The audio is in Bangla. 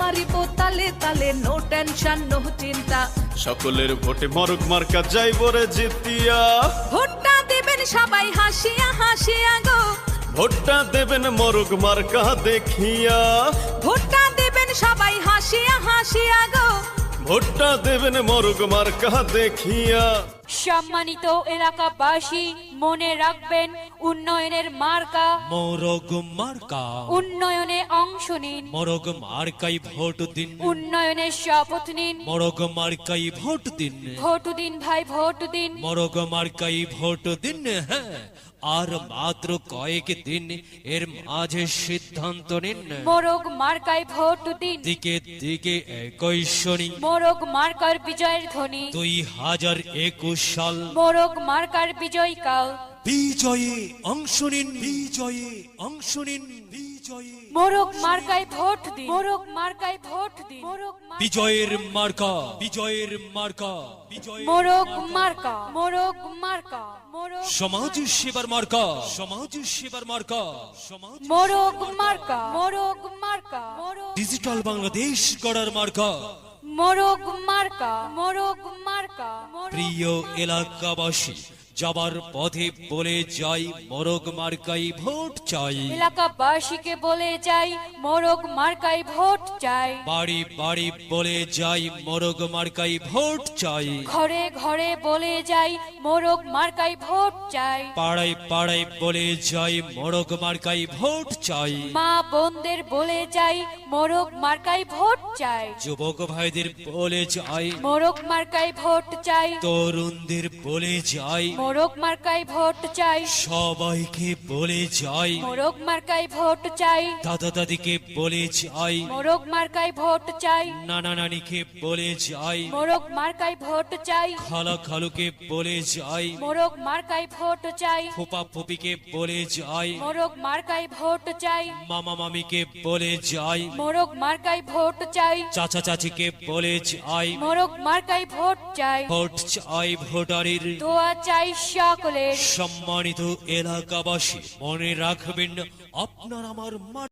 মারিব তালে তালে নো টেনশন নো চিন্তা। সকলের ভোটে মরক মার্কা যাইব রে জিতিয়া। ভোটটা দেবেন সবাই হাসিয়া হাসিয়া গো। ভোটটা দেবেন মরক মার্কা দেখিয়া। ভোটটা দেবেন সবাই হাসিয়া হাসিয়া গো। ভোটটা দেবেন মরক মার্কা দেখিয়া। সম্মানিত এলাকাবাসী মনে রাখবেন উন্নয়নের মার্কা। মোরগ মার্কা। উন্নয়নে অংশ নিন। মোরগ মার্কাই ভোট দিন। উন্নয়নের শপথ নিন। মোরগ মার্কাই ভোট দিন। ভোট দিন ভাই ভোট দিন। মোরগ মার্কাই ভোট দিন। হ্যাঁ। আর মাত্র কয়েক দিন এর মাঝে সিদ্ধান্ত নিন। মোরগ মার্কায় ভোট দিন। দিকে দিকে একই শনি। মোরগ মার্কার বিজয়ের ধ্বনি। দুই হাজার একুশ সাল। মোরগ মার্কার বিজয় কাল। বিজয়ে অংশ নিন বিজয়ে অংশ নিন বিজয়ে। মোরগ মার্কায় ভোট দিন। মোরগ মার্কায় ভোট দিন। মোরগ মার- বিজয়ের মার্কা বিজয়ের মার্কা বিজয় মার্কা। মোরগ মার্কা মোরগ সমাজ সেবার মার্কা সমাজ সেবার মার্কা সমাজ মার্কা মোরগ মার্কা মোরগ ডিজিটাল বাংলাদেশ গড়ার মার্কা। মোরগ মার্কা মোরগ মার্কা প্রিয় এলাকাবাসী যাবার পথে বলে যাই মরগ মার্কাই ভোট চাই। এলাকাবাসীকে বলে যাই মোরগ মার্কায় ভোট চাই। বাড়ি বাড়ি বলে যাই মরগ মার্কাই ভোট চাই। ঘরে ঘরে বলে যাই মোরগ মার্কায় ভোট চাই। পাড়ায় পাড়ায় বলে যাই মরগ মার্কাই ভোট চাই। মা বোনদের বলে যাই মোরগ মার্কায় ভোট চাই। যুবক ভাইদের বলে যাই মোরগ মার্কায় ভোট চাই। তরুণদের বলে যাই মোরগ মার্কাই ভোট চাই। সবাইকে বলে যাই। মোরগ মার্কাই ভোট চাই। দাদা দাদিকে বলে যাই। মোরগ মার্কাই ভোট চাই। নানা নানিকে বলে যাই। মোরগ মার্কাই ভোট চাই। খালা খালুকে বলে যাই। মোরগ মার্কাই ভোট চাই। ফুপা ফুপিকে বলে যাই। মোরগ মার্কাই ভোট চাই। মামা মামিকে বলে যাই। মোরগ মার্কাই ভোট চাই। চাচা চাচিকে বলে যাই। মোরগ মার্কাই ভোট চাই। ভোট চাই ভোটারের। দোয়া চাই সকলের সম্মানিত এলাকাবাসী মনে রাখবেন আপনার আমার